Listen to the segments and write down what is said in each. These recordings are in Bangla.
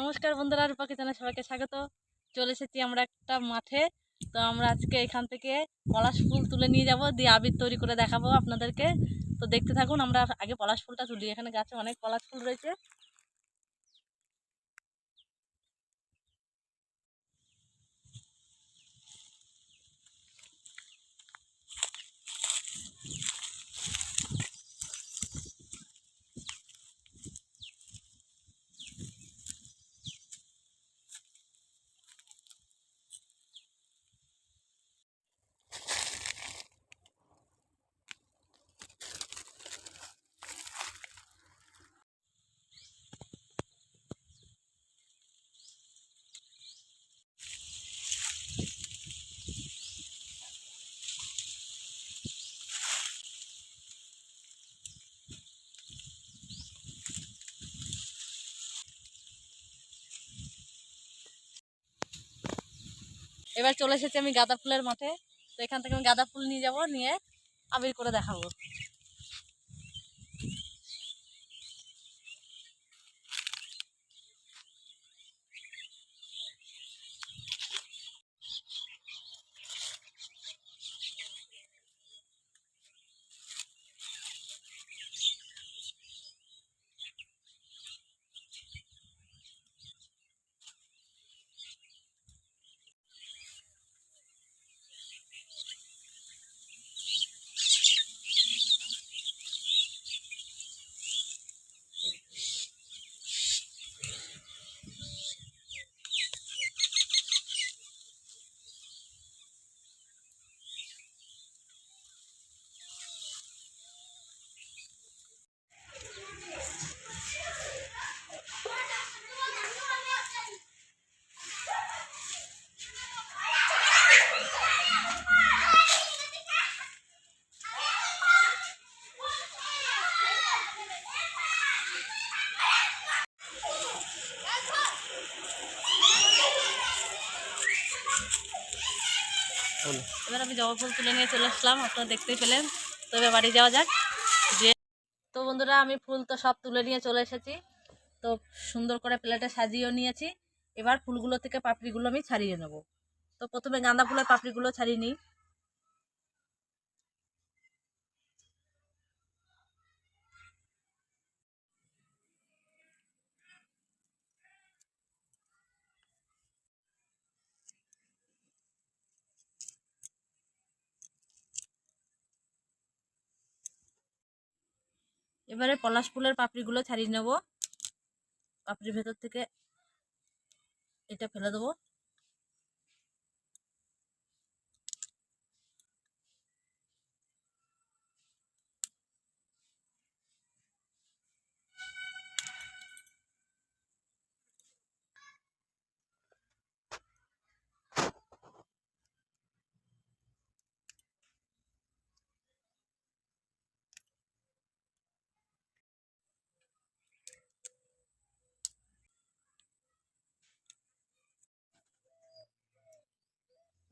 নমস্কার বন্ধুরা, রূপাকে জানা সবাইকে স্বাগত। চলে এসেছি আমরা একটা মাঠে। তো আমরা আজকে এখান থেকে পলাশ ফুল তুলে নিয়ে যাব, দিয়ে আবির তৈরি করে দেখাবো আপনাদেরকে। তো দেখতে থাকুন, আমরা আগে পলাশ ফুলটা তুলি। এখানে গাছে অনেক পলাশ ফুল রয়েছে। এবার চলে এসেছি আমি গাঁদা ফুলের মাঠে। তো এখান থেকে আমি গাঁদা ফুল নিয়ে যাব, নিয়ে আবির করে দেখাবো। জবা ফুল তুলে নিয়ে চলে আসলাম, আপনারা দেখতেই পেলেন। তবে বাড়ি যাওয়া যাক। যে তো বন্ধুরা, আমি ফুল তো সব তুলে নিয়ে চলে এসেছি। তো সুন্দর করে প্লেটে সাজিয়েও নিয়েছি। এবার ফুলগুলো থেকে পাপড়িগুলো আমি ছাড়িয়ে নেব। তো প্রথমে গাঁদা ফুলের পাপড়িগুলো ছাড়িয়ে নিই। এবারে পলাশ ফুলের পাপড়িগুলো ছাড়িয়ে নেব। পাপড়ির ভেতর থেকে এটা ফেলে দেবো।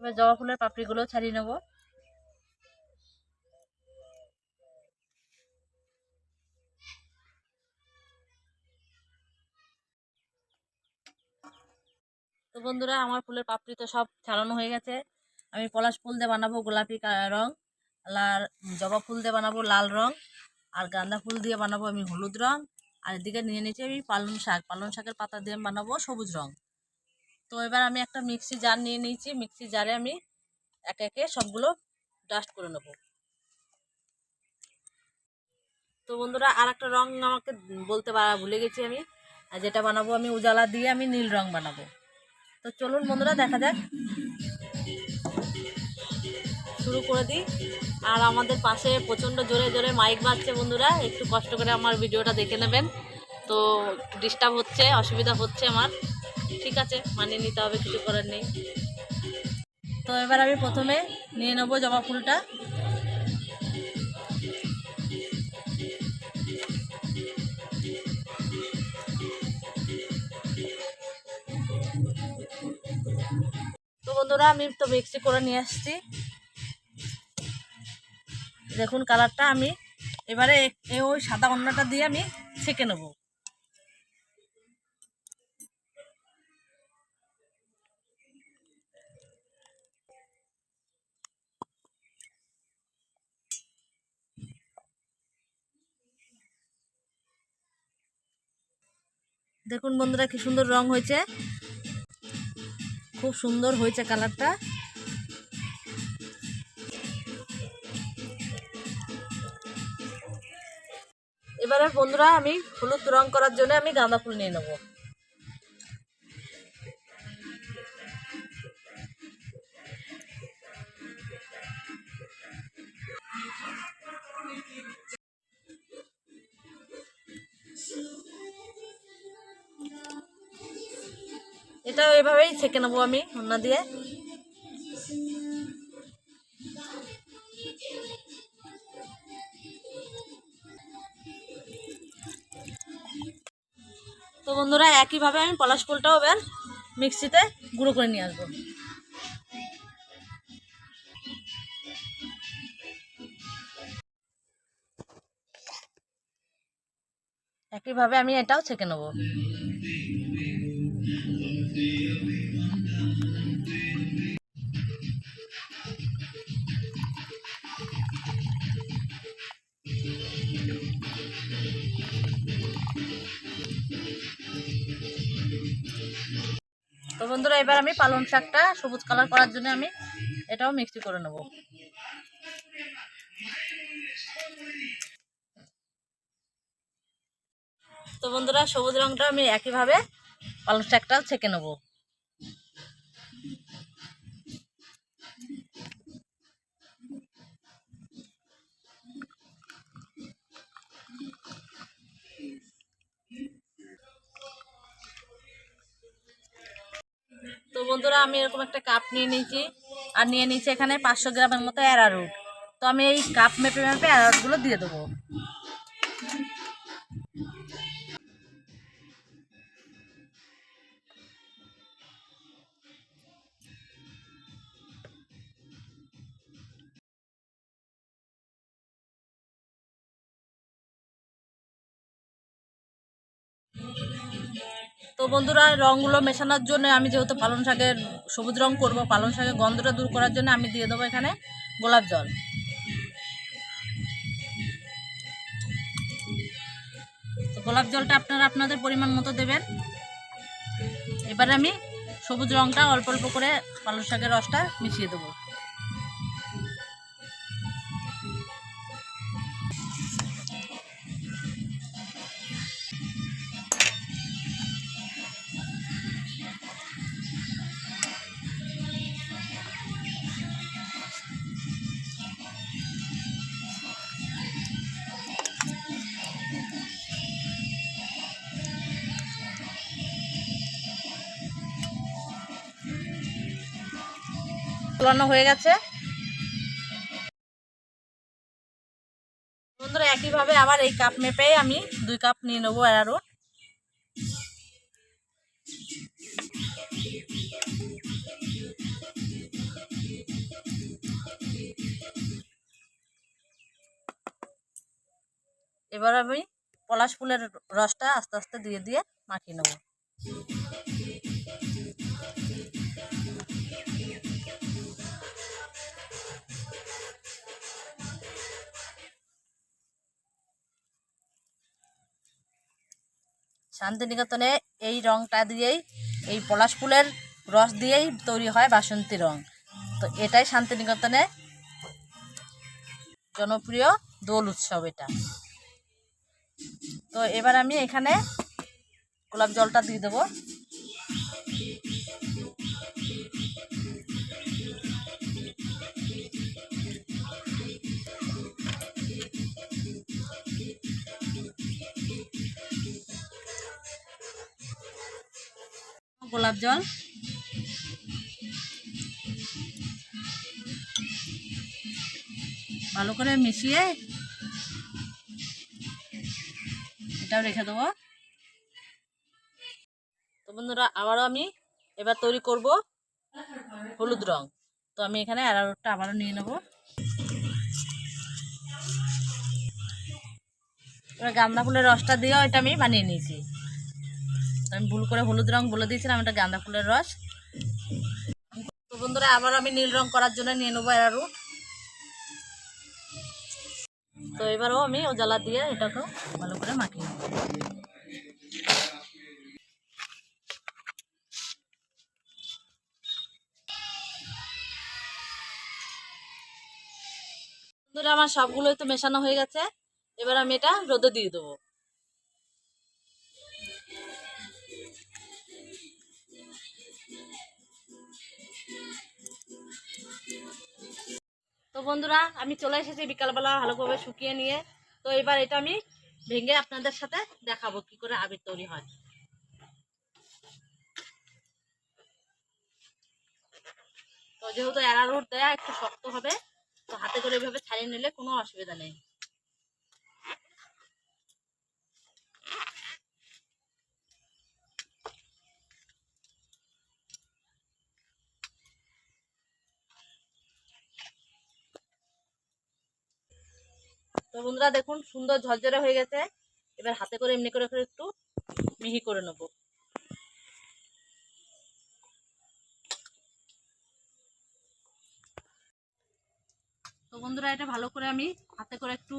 এবার জবা ফুলের পাপড়িগুলো ছাড়িয়ে নেব। তো বন্ধুরা, আমার ফুলের পাপড়ি তো সব ছাড়ানো হয়ে গেছে। আমি পলাশ ফুল দিয়ে বানাবো গোলাপি রং, লাল জবা ফুল দিয়ে বানাবো লাল রং, আর গাঁদা ফুল দিয়ে বানাবো আমি হলুদ রং, আর এদিকে নিয়ে নিয়েছি আমি পালং শাক। পালং শাকের পাতা দিয়ে বানাবো সবুজ রং। তো এবার আমি একটা মিক্সি জার নিয়ে নিয়েছি। মিক্সি জারে আমি একে একে সবগুলো ডাস্ট করে নেব। তো বন্ধুরা আর একটা রং আমাকে বলতে ভুলে গেছি আমি। আর যেটা বানাবো আমি উজালা দিয়ে আমি নীল রং বানাবো। তো চলুন বন্ধুরা, দেখা যাক। শুরু করে দিই। আর আমাদের পাশে প্রচণ্ড জোরে জোরে মাইক বাজছে বন্ধুরা। একটু কষ্ট করে আমার ভিডিওটা দেখে নেবেন। তো ডিস্টার্ব হচ্ছে, অসুবিধা হচ্ছে আমার। ঠিক আছে, মানিয়ে নিতে হবে, কিছু করার নেই। তো এবার আমি প্রথমে নিয়ে নেব জবা ফুলটা। তো বন্ধুরা, আমি তো মিক্সি করে নিয়ে আসছি। দেখুন, কালারটা আমি এবারে ওই সাদা অন্যটা দিয়ে আমি ছেঁকে নেব। দেখুন বন্ধুরা কি সুন্দর রং হয়েছে। খুব সুন্দর হয়েছে কালারটা। এবারে বন্ধুরা আমি হলুদ রং করার জন্য আমি গাঁদা ফুল নিয়ে নেব। এটা এভাবেই ছেঁকে নেব আমি অন্য দিয়ে। তো বন্ধুরা, একইভাবে আমি পলাশ ফুলটাও এবার মিক্সিতে গুঁড়ো করে নিয়ে আসব। একইভাবে আমি এটাও ছেঁকে নেব। তো বন্ধুরা, এবার আমি পালং শাকটা সবুজ কালার করার জন্য আমি এটাও মিক্সি করে নেব। তো বন্ধুরা, সবুজ রংটা আমি একইভাবে পালং শাকটাও ছেঁকে নেব। তো বন্ধুরা, আমি এরকম একটা কাপ নিয়ে নিয়েছি। আর নিয়ে নিয়েছি এখানে পাঁচশো গ্রামের মতো অ্যারারুট তো আমি এই কাপ মেপে মেপে অ্যারারুটগুলো দিয়ে দেবো। তো বন্ধুরা, রঙগুলো মেশানোর জন্য আমি যেহেতু পালং শাকের সবুজ রং করব, পালং শাকের গন্ধটা দূর করার জন্য আমি দিয়ে দেবো এখানে গোলাপ জল। তো গোলাপ জলটা আপনারা আপনাদের পরিমাণ মতো দেবেন। এবারে আমি সবুজ রংটা অল্প অল্প করে পালং শাকের রসটা মিশিয়ে দেবো। ফলানো হয়ে গেছে। বন্ধুরা, একইভাবে আবার এই কাপ মেপে আমি দুই কাপ নিয়ে নেব আরও এবার আমি পলাশ ফুলের রসটা আস্তে আস্তে দিয়ে দিয়ে মাখিয়ে নেব। শান্তিনিকেতনে এই রংটা দিয়েই, এই পলাশ ফুলের রস দিয়েই তৈরি হয় বাসন্তী রং। তো এটাই শান্তিনিকেতনে জনপ্রিয় দোল উৎসব এটা। তো এবার আমি এখানে গোলাপ জলটা দিয়ে দেবো। গোলাপ জল। ভালো করে মিশিয়ে এটাও রেখে দেবো। তো বন্ধুরা, আবারও আমি এবার তৈরি করব হলুদ রং। তো আমি এখানে অ্যারারুটটা আবারও নিয়ে নেব। এবার ফুলের রসটা দিয়েও এটা আমি বানিয়ে নিয়েছি। আমি ভুল করে হলুদ রং বলে দিয়েছিলাম এটা গাঁদা ফুলের রস। বন্ধুরা আবার আমি নীল রং করার জন্য নিয়ে নেব এরারু তো এবারও আমি ওজালা দিয়ে এটাকেও ভালো করে মাখিয়ে নেব। আমার সবগুলোই তো মেশানো হয়ে গেছে। এবার আমি এটা রোদে দিয়ে দেবো। বন্ধুরা, আমি চলে এসেছি বিকালবেলা ভালোভাবে শুকিয়ে নিয়ে। তো এবার এটা আমি ভেঙে আপনাদের সাথে দেখাবো কি করে আবির তৈরি হয়। তো যেহেতু এরারুট দেয়া একটু শক্ত হবে, তো হাতে করে এভাবে ছাড়িয়ে নিলে কোনো অসুবিধা নেই। বন্ধুরা দেখুন, সুন্দর ঝরঝরে হয়ে গেছে। এবার হাতে করে এমনি করে করে একটু মিহি করে নেব। তো বন্ধুরা, এটা ভালো করে আমি হাতে করে একটু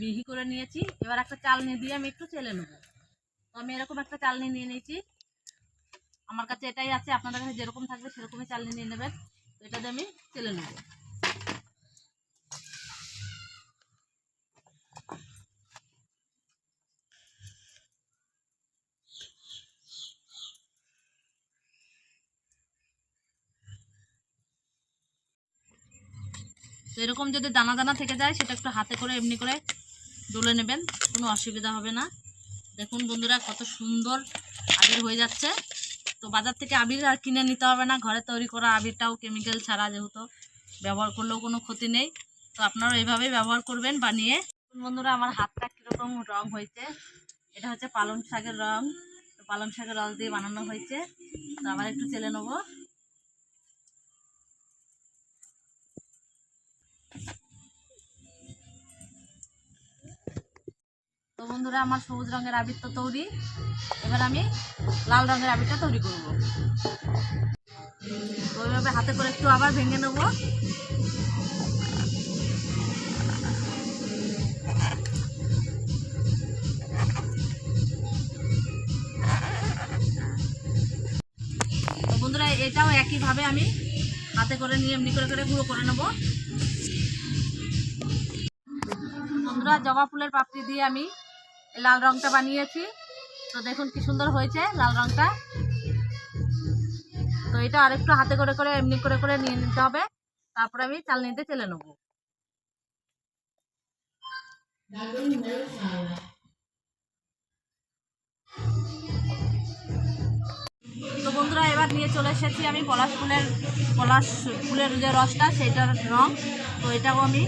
মিহি করে নিয়েছি। এবার একটা চালনি দিয়ে আমি একটু চেলে নেব। তো আমি এরকম একটা চালনি নিয়ে নিয়েছি। আমার কাছে এটাই আছে, আপনাদের কাছে যেরকম থাকবে সেরকমই চালনি নিয়ে নেবেন। তো এটা দিয়ে আমি চেলে নেব। এরকম যদি দানা দানা থেকে যায়, সেটা একটু হাতে করে এমনি করে ডলে নেবেন, কোনো অসুবিধা হবে না। দেখুন বন্ধুরা, কত সুন্দর আবির হয়ে যাচ্ছে। তো বাজার থেকে আবির আর কিনে নিতে হবে না, ঘরে তৈরি করা আবিরটাও কেমিক্যাল ছাড়া যেহেতু ব্যবহার করলেও কোনো ক্ষতি নেই। তো আপনারা এইভাবেই ব্যবহার করবেন বানিয়ে। বন্ধুরা, আমার হাতটা কীরকম রং হয়েছে। এটা হচ্ছে পালং শাকের রং। পালং শাকের রস দিয়ে বানানো হয়েছে। তো আবার একটু চেলে নেব। বন্ধুরা, আমার সবুজ রঙের আবির তৈরি। এবার আমি লাল রঙের আবিরটা তৈরি করব। ওইভাবে হাতে করে একটু আবার ভেঙে নেব। বন্ধুরা, এটাও একইভাবে আমি হাতে করে নিয়ে এমনি করে করে গুঁড়ো করে নেব। বন্ধুরা, জবা ফুলের পাপড়ি দিয়ে আমি লাল রংটা বানিয়েছি। তো দেখুন কি সুন্দর হয়েছে লাল রংটা। তো এটা আরেকটু হাতে করে করে, এমনি করে করে নিয়ে নিতে হবে। তারপরে আমি চালনিতে চেলে নেব। তো বন্ধুরা, এবার নিয়ে চলে এসেছি আমি পলাশ ফুলের পলাশ ফুলের যে রসটা সেইটার রং। তো এটাও আমি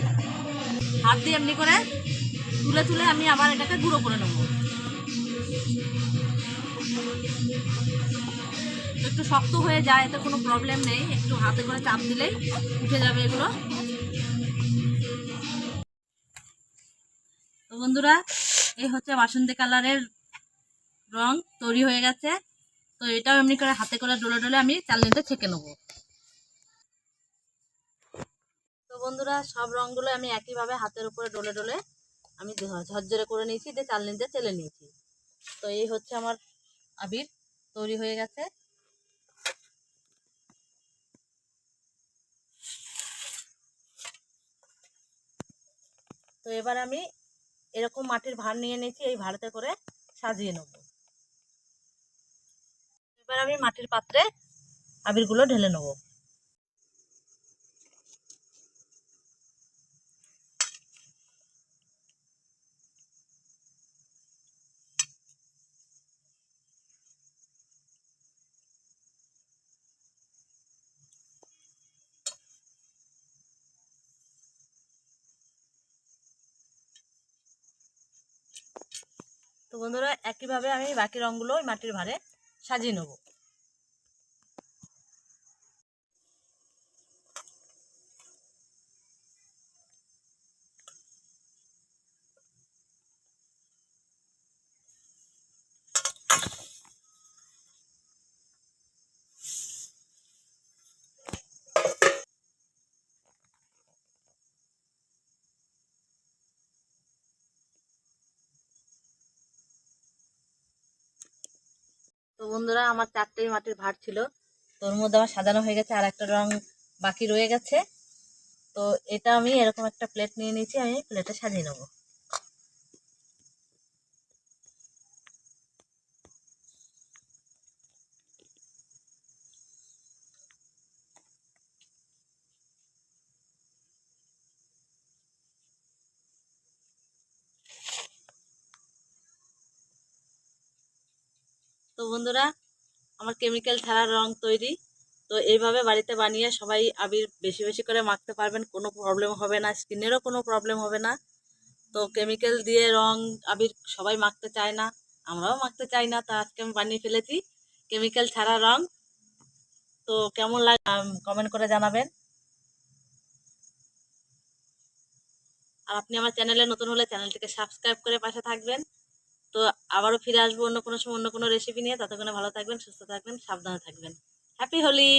হাত দিয়ে এমনি করে তুলে তুলে আমি আবার এটাকে গুঁড়ো করে নেব। একটু শক্ত হয়ে যায়, এতে কোনো প্রবলেম নেই। একটু হাতে করে চাপ দিলেই উঠে যাবে এগুলো। তো বন্ধুরা, এই হচ্ছে বাসন্তী কালারের রং তৈরি হয়ে গেছে। তো এটাও এমনি করে হাতে করে ডলে ডলে আমি চালনিতে ছেঁকে নেব। তো বন্ধুরা, সব রঙগুলো আমি একইভাবে হাতের উপরে ডলে ডলে আমি ঝরঝরে করে নিয়েছি, দিয়ে চালনিতে চেলে নিয়েছি। তো এই হচ্ছে আমার আবির, তৈরি হয়ে গেছে। তো এবার আমি এরকম মাটির ভার নিয়ে নিয়েছি, এই ভাড়াতে করে সাজিয়ে নেব। এবার আমি মাটির পাত্রে আবিরগুলো ঢেলে নেব। তো বন্ধুরা একইভাবে আমি বাকি রঙগুলো ওই মাটির ভাঁড়ে সাজিয়ে নেব। তো বন্ধুরা, আমার চারটেই মাটির ভাট ছিল। তোর মধ্যে আমার সাজানো হয়ে গেছে, আর একটা রং বাকি রয়ে গেছে। তো এটা আমি এরকম একটা প্লেট নিয়ে নিয়েছি, আমি প্লেটে সাজিয়ে নেব। বন্ধুরা, আমার কেমিক্যাল ছাড়া রং তৈরি। তো এইভাবে বাড়িতে বানিয়ে সবাই আবির বেশি বেশি করে মাখতে পারবেন, কোনো প্রবলেম হবে না স্কিনেরও কোনো প্রবলেম হবে না। তো কেমিক্যাল দিয়ে রং আবির সবাই মাখতে চায় না, আমরাও মাখতে চাই না, তা আজকে আমি বানিয়ে ফেলেছি কেমিক্যাল ছাড়া রং। তো কেমন লাগে কমেন্ট করে জানাবেন। আর আপনি আমার চ্যানেলে নতুন হলে চ্যানেলটিকে সাবস্ক্রাইব করে পাশে থাকবেন। তো আবারও ফিরে আসব অন্য কোনো সময়, অন্য কোনো রেসিপি নিয়ে। ততক্ষণে ভালো থাকবেন, সুস্থ থাকবেন, সাবধানে থাকবেন। হ্যাপি হোলি